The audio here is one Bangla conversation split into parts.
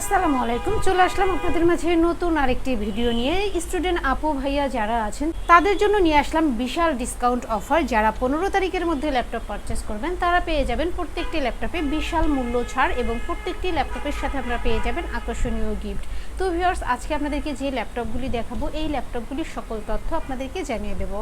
আসসালামু আলাইকুম। চলে আসলাম আপনাদের মাঝে নতুন আরেকটি ভিডিও নিয়ে। স্টুডেন্ট আপু ভাইয়া যারা আছেন, তাদের জন্য নিয়ে আসলাম বিশাল ডিসকাউন্ট অফার যারা পনেরো তারিখের মধ্যে ল্যাপটপ পারচেস করবেন, তারা পেয়ে যাবেন প্রত্যেকটি ল্যাপটপে বিশাল মূল্য ছাড় এবং প্রত্যেকটি ল্যাপটপের সাথে আপনারা পেয়ে যাবেন আকর্ষণীয় গিফট তো ভিউয়ার্স আজকে আপনাদেরকে যে ল্যাপটপগুলি দেখাবো, এই ল্যাপটপগুলির সকল তথ্য আপনাদেরকে জানিয়ে দেব।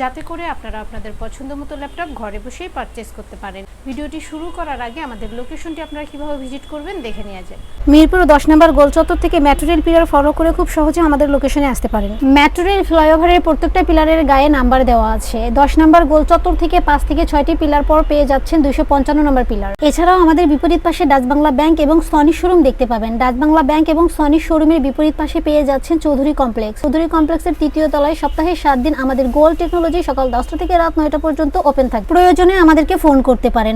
যাতে করে আপনারা আপনাদের পছন্দ মতো ল্যাপটপ ঘরে বসেই পারচেস করতে পারেন। ভিডিওটি শুরু করার আগে আমাদের লোকেশনটি আপনারা কীভাবে ভিজিট করবেন দেখে নিয়ে যান মিরপুর দশ নম্বর গোল চত্বর থেকে মেট্রো রেল পিলার ফলো করে খুব সহজে আমাদের লোকেশনে আসতে পারেন। মেট্রো রেল ফ্লাইওভারের প্রত্যেকটা পিলারের গায়ে নাম্বার দেওয়া আছে। দশ নম্বর গোল চত্বর থেকে পাঁচ থেকে ছয়টি পিলার পর পেয়ে যাচ্ছেন দুইশো পঞ্চান্ন নম্বর পিলার এছাড়াও আমাদের বিপরীত পাশে ডাচ বাংলা ব্যাংক এবং সনি শোরুম দেখতে পাবেন। ডাচ বাংলা ব্যাংক এবং সনি শোরুমের বিপরীত পাশে পেয়ে যাচ্ছেন চৌধুরী কমপ্লেক্স চৌধুরী কমপ্লেক্সের তৃতীয় তলায় সপ্তাহে সাত দিন আমাদের গোল টেকনোলজি সকাল দশটা থেকে রাত নয়টা পর্যন্ত ওপেন থাকে প্রয়োজনে আমাদেরকে ফোন করতে পারেন।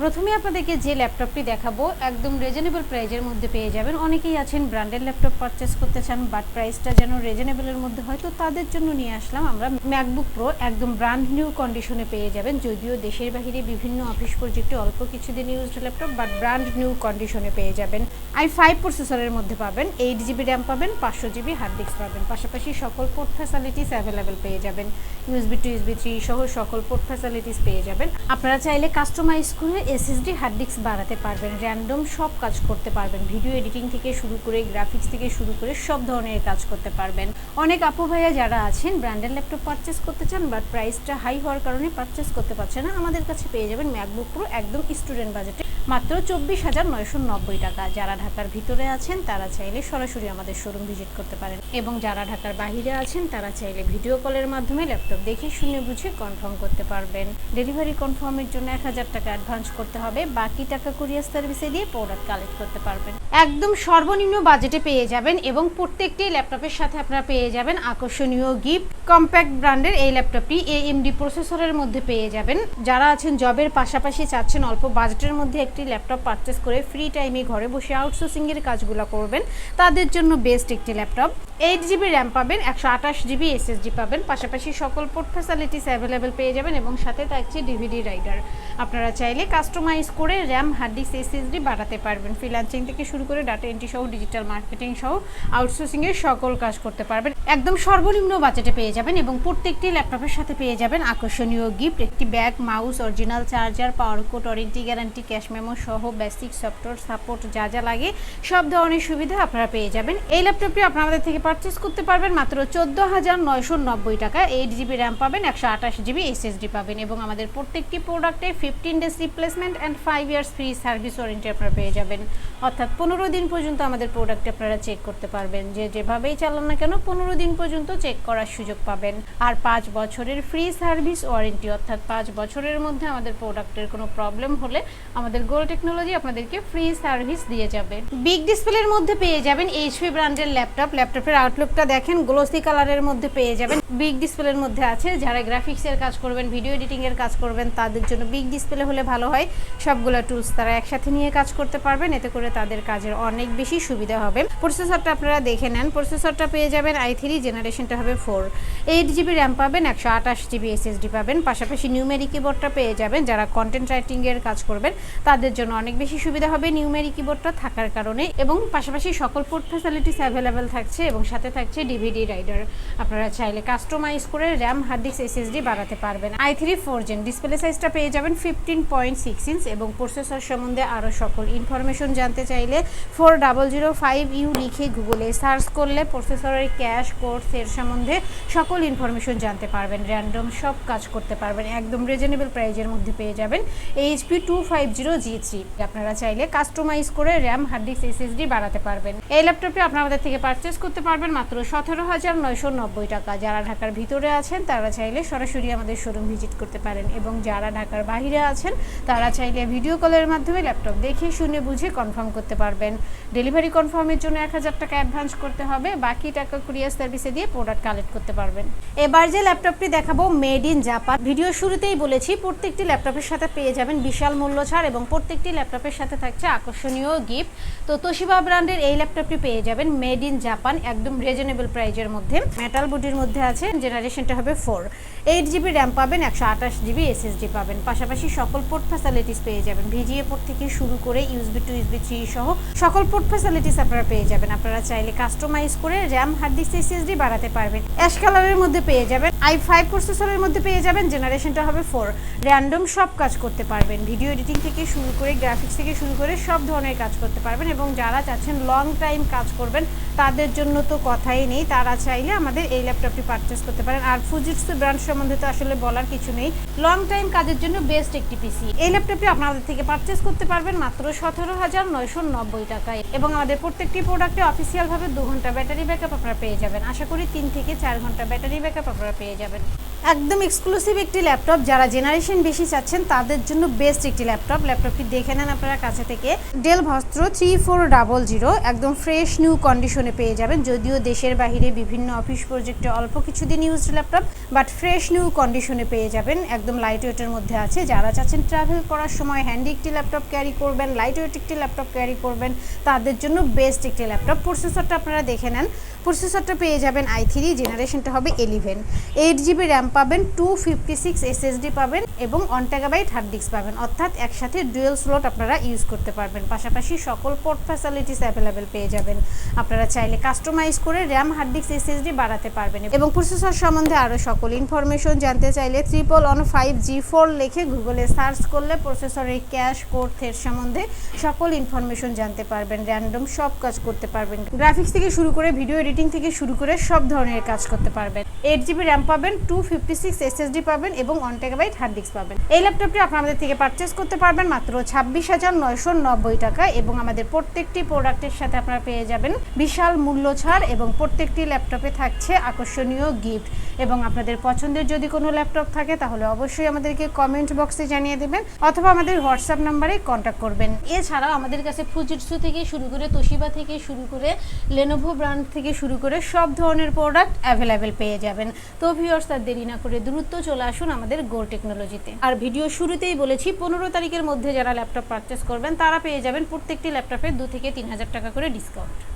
প্রথমে আপনাদেরকে যে ল্যাপটপটি দেখাবো, একদম রিজনেবল প্রাইজের মধ্যে পেয়ে যাবেন। অনেকেই আছেন ব্র্যান্ডেড ল্যাপটপ পারচেস করতে চান বাট প্রাইসটা যেন রিজনেবলের মধ্যে হয়, তো তাদের জন্য নিয়ে আসলাম আমরা ম্যাকবুক প্রো একদম ব্র্যান্ড নিউ কন্ডিশনে পেয়ে যাবেন, যদিও দেশের বাহিরে বিভিন্ন অফিস প্রজেক্টে অল্প কিছুদিন used laptop but brand new কন্ডিশনে পেয়ে যাবেন। আই ফাইভ প্রসেসরের মধ্যে পাবেন এইট জিবি র্যাম পাবেন, পাঁচশো জিবি হার্ড ডিস্ক পাবেন। পাশাপাশি সকল পোর্ট ফ্যাসিলিটিস অ্যাভেলেবেল পেয়ে যাবেন। ইউএসবি টু ইউএসবি থ্রি সহ সকল পোর্ট ফ্যাসিলিটিস পেয়ে যাবেন। আপনারা চাইলে কাস্টমাইজ করে এসএসডি হার্ড ডিস্ক বাড়াতে পারবেন র্যান্ডম সব কাজ করতে পারবেন ভিডিও এডিটিং থেকে শুরু করে গ্রাফিক্স থেকে শুরু করে সব ধরনের কাজ করতে পারবেন। অনেক আপু ভাইয়া যারা আছেন ব্র্যান্ডেড ল্যাপটপ পারচেস করতে চান বাট প্রাইসটা হাই হওয়ার কারণে পারচেস করতে পারছে না, আমাদের কাছে পেয়ে যাবেন ম্যাকবুক প্রো একদম স্টুডেন্ট বাজেটে মাত্র চব্বিশ হাজার নয়শো নব্বই টাকা। যারা ঢাকার ভিতরে আছেন, তারা চাইলে সরাসরি আমাদের শোরুম ভিজিট করতে পারেন। এবং যারা ঢাকার বাইরে আছেন, তারা চাইলে ভিডিও কলের মাধ্যমে ল্যাপটপ দেখে শুনে বুঝে কনফার্ম করতে পারবেন। ডেলিভারি কনফার্মের জন্য এক হাজার টাকা অ্যাডভান্স করতে হবে। বাকি টাকা কুরিয়ার সার্ভিসে দিয়ে প্রোডাক্ট কালেক্ট করতে পারবেন। একদম সর্বনিম্ন বাজেটে পেয়ে যাবেন এবং প্রত্যেকটি ল্যাপটপের সাথে আপনারা পেয়ে যাবেন আকর্ষণীয় গিফট কম্প্যাক্ট ব্র্যান্ডের এই ল্যাপটপটি এএমডি প্রসেসরের মধ্যে পেয়ে যাবেন। যারা আছেন জবের পাশাপাশি চাচ্ছেন অল্প বাজেটের মধ্যে একটি ল্যাপটপ পারচেস করে ফ্রি টাইমে ঘরে বসে আউটসোর্সিংয়ের কাজগুলো করবেন, তাদের জন্য বেস্ট একটি ল্যাপটপ। এইট জিবি র্যাম পাবেন, একশো আঠাশ জিবি এসএসডি পাবেন, পাশাপাশি সকল পোর্ট ফ্যাসিলিটিস অ্যাভেলেবেল পেয়ে যাবেন এবং সাথে থাকছে ডিভিডি রাইডার আপনারা চাইলে কাস্টমাইজ করে র্যাম হার্ড ডিস্ক এসএসডি বাড়াতে পারবেন। ফ্রিলান্সিং থেকে শুরু করে ডাটা এন্ট্রি সহ ডিজিটাল মার্কেটিং সহ আউটসোর্সিংয়ের সকল কাজ করতে পারবেন। একদম সর্বনিম্ন বাজেটে পেয়ে যাবেন এবং প্রত্যেকটি ল্যাপটপের সাথে পেয়ে যাবেন আকর্ষণীয় গিফট একটি bag mouse original charger power code warranty guarantee cash memo সহ বেসিক সফটওয়্যার সাপোর্ট যা যা লাগে, সব ধরনের সুবিধা আপনারা পেয়ে যাবেন। এই ল্যাপটপটি আপনারা আমাদের থেকে পারচেস করতে পারবেন মাত্র চোদ্দ হাজার নয়শো নব্বই টাকা এইট জিবি র্যাম পাবেন, একশো আঠাশ জিবি এসএসডি পাবেন এবং আমাদের প্রত্যেকটি প্রোডাক্টে fifteen days replacement and five years free service warranty আপনারা পেয়ে যাবেন। অর্থাৎ পনেরো দিন পর্যন্ত আমাদের প্রোডাক্ট আপনারা চেক করতে পারবেন। যে যেভাবেই চালান না কেন, পনেরো দিন পর্যন্ত চেক করার সুযোগ পাবেন। আর পাঁচ বছরের ফ্রি সার্ভিস ওয়ারেন্টি অর্থাৎ পাঁচ বছরের মধ্যে আমাদের প্রোডাক্টের কোনো প্রবলেম হলে আমাদের গোল টেকনোলজি আপনাদেরকে ফ্রি সার্ভিস দিয়ে যাবে। বিগ ডিসপ্লের মধ্যে পেয়ে যাবেন এইচপি ব্র্যান্ডের ল্যাপটপ ল্যাপটপের আউটলুকটা দেখেন গ্লোসি কালারের মধ্যে পেয়ে যাবেন। বিগ ডিসপ্লের মধ্যে আছে, যারা গ্রাফিক্সের কাজ করবেন ভিডিও এডিটিং এর কাজ করবেন, তাদের জন্য বিগ ডিসপ্লে হলে ভালো হয়। সবগুলো টুলস তারা একসাথে নিয়ে কাজ করতে পারবেন, এতে করে তাদের কাজের অনেক বেশি সুবিধা হবে। প্রসেসরটা আপনারা দেখে নেন। প্রসেসরটা পেয়ে যাবেন আই থ্রি জেনারেশনটা হবে ফোর এইট জিবি র্যাম পাবেন, একশো আঠাশ জিবি এসএসডি পাবেন। পাশাপাশি নিউমেরি কিবোর্ডটা পেয়ে যাবেন। যারা কন্টেন্ট রাইটিংয়ের কাজ করবেন, তাদের জন্য অনেক বেশি সুবিধা হবে নিউমেরি কিবোর্ডটা থাকার কারণে। এবং পাশাপাশি সকল পোর্ট ফ্যাসিলিটিস অ্যাভেলেবেল থাকছে এবং সাথে থাকছে ডিভিডি রাইডার আপনারা চাইলে কাস্টমাইজ করে র্যাম হার্ড ডিস্ক এসএসডি বাড়াতে পারবেন। I three four gen display সাইজটা পেয়ে যাবেন ফিফটিন পয়েন্ট সিক্স ইঞ্চ এবং প্রসেসর সম্বন্ধে আরও সকল ইনফরমেশন জানতে চাইলে four double zero five U লিখে গুগলে সার্চ করলে প্রসেসরের ক্যাশ কোর্স এর সম্বন্ধে সকল ইনফরমেশন জানতে পারবেন। র্যান্ডম সব কাজ করতে পারবেন। একদম রিজনেবল প্রাইজের মধ্যে পেয়ে যাবেন HP two five zero G three. আপনারা চাইলে কাস্টমাইজ করে র্যাম, হার্ড ডিস্ক, এসএসডি বাড়াতে পারবেন। এই ল্যাপটপটি আপনারা আমাদের থেকে পারচেস করতে পারবেন মাত্র সতেরো হাজার নয়শো নব্বই টাকা। যারা ঢাকার ভিতরে আছেন, তারা চাইলে সরাসরি আমাদের শোরুম ভিজিট করতে পারেন এবং যারা ঢাকার বাইরে আছেন, তারা চাইলে ভিডিও কলের মাধ্যমে ল্যাপটপ দেখে, শুনে, বুঝে কনফার্ম করতে পারবেন। পারবেন। ডেলিভারি কনফার্মের জন্য এক হাজার টাকা অ্যাডভান্স করতে হবে। বাকি টাকা কুরিয়ার সার্ভিসে দিয়ে প্রোডাক্ট কালেক্ট করতে পারবেন। এবার যে ল্যাপটপটি দেখাবো মেড ইন জাপান ভিডিও শুরুতেই বলেছি, প্রত্যেকটি ল্যাপটপের সাথে পেয়ে যাবেন বিশাল মূল্য ছাড় এবং প্রত্যেকটি ল্যাপটপের সাথে থাকছে আকর্ষণীয় গিফট তো তোশিবা ব্র্যান্ডের এই ল্যাপটপটি পেয়ে যাবেন মেড ইন জাপান একদম রিজনেবল প্রাইজের মধ্যে। মেটাল বডির মধ্যে আছে জেনারেশনটা হবে ফোর এইট জিবি র্যাম পাবেন, একশো আঠাশ জিবি এসএসডি পাবেন। পাশাপাশি সকল পোর্ট ফ্যাসিলিটিস পেয়ে যাবেন। ভিজিএ পোর্ট থেকে শুরু করে ইউএসবি টু ইউএসবি থ্রি সহ সকল পোর্ট ফ্যাসিলিটিস আপনারা পেয়ে যাবেন। আপনারা চাইলে কাস্টমাইজ করে র্যাম হার্ড ডিস্ক এসএসডি বাড়াতে পারবেন। অ্যাশ কালারের মধ্যে পেয়ে যাবেন। আই ফাইভ প্রসেসরের মধ্যে পেয়ে যাবেন। জেনারেশনটা হবে ফোর র্যান্ডম সব কাজ করতে পারবেন। ভিডিও এডিটিং থেকে শুরু করে গ্রাফিক্স থেকে শুরু করে সব ধরনের কাজ করতে পারবেন এবং যারা চাচ্ছেন লং টাইম কাজ করবেন, তাদের জন্য তো কথাই নেই। তারা চাইলে আমাদের এই ল্যাপটপটি পারচেস করতে পারেন। আর ফুজিটসু ব্র্যান্ড সম্বন্ধে তো আসলে বলার কিছু নেই। লং টাইম কাজের জন্য বেস্ট একটি পিসি এই ল্যাপটপটি আপনাদের থেকে পারচেস করতে পারবেন মাত্র সতেরো হাজার নয়শো নব্বই টাকায়। এবং আমাদের প্রত্যেকটি প্রোডাক্টে অফিসিয়ালভাবে দু ঘণ্টা ব্যাটারি ব্যাকআপ আপনারা পেয়ে যাবেন। আশা করি তিন থেকে চার ঘণ্টা ব্যাটারি ব্যাকআপ আপনারা পেয়ে যাবেন। একদম এক্সক্লুসিভ একটি ল্যাপটপ যারা জেনারেশন বেশি চাচ্ছেন, তাদের জন্য বেস্ট একটি ল্যাপটপ ল্যাপটপটি দেখে নেন আপনারা কাছে থেকে। Dell Vostro three four double zero একদম ফ্রেশ নিউ কন্ডিশনে পেয়ে যাবেন। যদিও দেশের বাইরে বিভিন্ন অফিস প্রজেক্টে অল্প কিছুদিন use laptop but fresh new কন্ডিশনে পেয়ে যাবেন। একদম লাইট ওয়েটের মধ্যে আছে। যারা চাচ্ছেন ট্রাভেল করার সময় হ্যান্ডি একটি ল্যাপটপ ক্যারি করবেন লাইট ওয়েট একটি ল্যাপটপ ক্যারি করবেন, তাদের জন্য বেস্ট একটি ল্যাপটপ প্রসেসরটা আপনারা দেখে নেন। প্রসেসরটা পেয়ে যাবেন আই থ্রি জেনারেশনটা হবে এলিভেন এইট জিবি র্যাম পাবেন টু ফিফটি সিক্স এসএসডি পাবেন এবং ওয়ান টেগাবাইট হার্ড ডিস্ক পাবেন। অর্থাৎ একসাথে ডুয়েল স্লট আপনারা ইউজ করতে পারবেন। পাশাপাশি সকল পোর্ট ফ্যাসিলিটিস অ্যাভেলেবেল পেয়ে যাবেন। আপনারা চাইলে কাস্টমাইজ করে র্যাম হার্ড ডিস্ক এসএসডি বাড়াতে পারবেন এবং প্রসেসর সম্বন্ধে আরও সকল ইনফরমেশন জানতে চাইলে triple one five G four লিখে গুগলে সার্চ করলে প্রসেসরের ক্যাশ কোড থের সম্বন্ধে সকল ইনফরমেশন জানতে পারবেন। র্যান্ডম সব কাজ করতে পারবেন। গ্রাফিক্স থেকে শুরু করে ভিডিও এডিটিং থেকে শুরু করে সব ধরনের কাজ করতে পারবেন। এইট জিবি র্যাম পাবেন টু ফিফটি পাবেন এবং ওয়ান টেগাবাইট হার্ড ডিস্ক পাবেন। এই ল্যাপটপটি আপনারা আমাদের থেকে পারচেস করতে পারবেন মাত্র ছাব্বিশ হাজার নয়শো নব্বই টাকা এবং আমাদের প্রত্যেকটি প্রোডাক্টের সাথে আপনারা পেয়ে যাবেন বিশাল মূল্য ছাড় এবং প্রত্যেকটি ল্যাপটপে থাকছে আকর্ষণীয় গিফট এবং আপনাদের পছন্দের যদি কোনো ল্যাপটপ থাকে, তাহলে অবশ্যই আমাদেরকে কমেন্ট বক্সে জানিয়ে দেবেন অথবা আমাদের হোয়াটসঅ্যাপ নাম্বারে কন্ট্যাক্ট করবেন। এছাড়াও আমাদের কাছে ফুজিটসু থেকে শুরু করে তোশিবা থেকে শুরু করে লেনোভো ব্র্যান্ড থেকে শুরু করে সব ধরনের প্রোডাক্ট অ্যাভেলেবেল পেয়ে যাবেন। তো ভিউয়ার্স তার দেরি না করে দ্রুত চলে আসুন আমাদের গো টেকনোলজিতে আর ভিডিও শুরুতেই বলেছি, পনেরো তারিখের মধ্যে যারা ল্যাপটপ পারচেস করবেন, তারা পেয়ে যাবেন প্রত্যেকটি ল্যাপটপে দু থেকে তিন হাজার টাকা করে ডিসকাউন্ট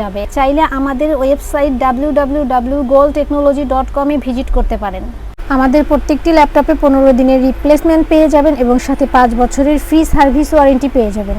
যাবে। চাইলে আমাদের ওয়েবসাইট ডাব্লিউ ডাব্লিউ ডাব্লিউ গোল টেকনোলজি ডট কমে ভিজিট করতে পারেন। আমাদের প্রত্যেকটি ল্যাপটপে পনেরো দিনের রিপ্লেসমেন্ট পেয়ে যাবেন এবং সাথে পাঁচ বছরের ফ্রি সার্ভিস ওয়ারেন্টি পেয়ে যাবেন।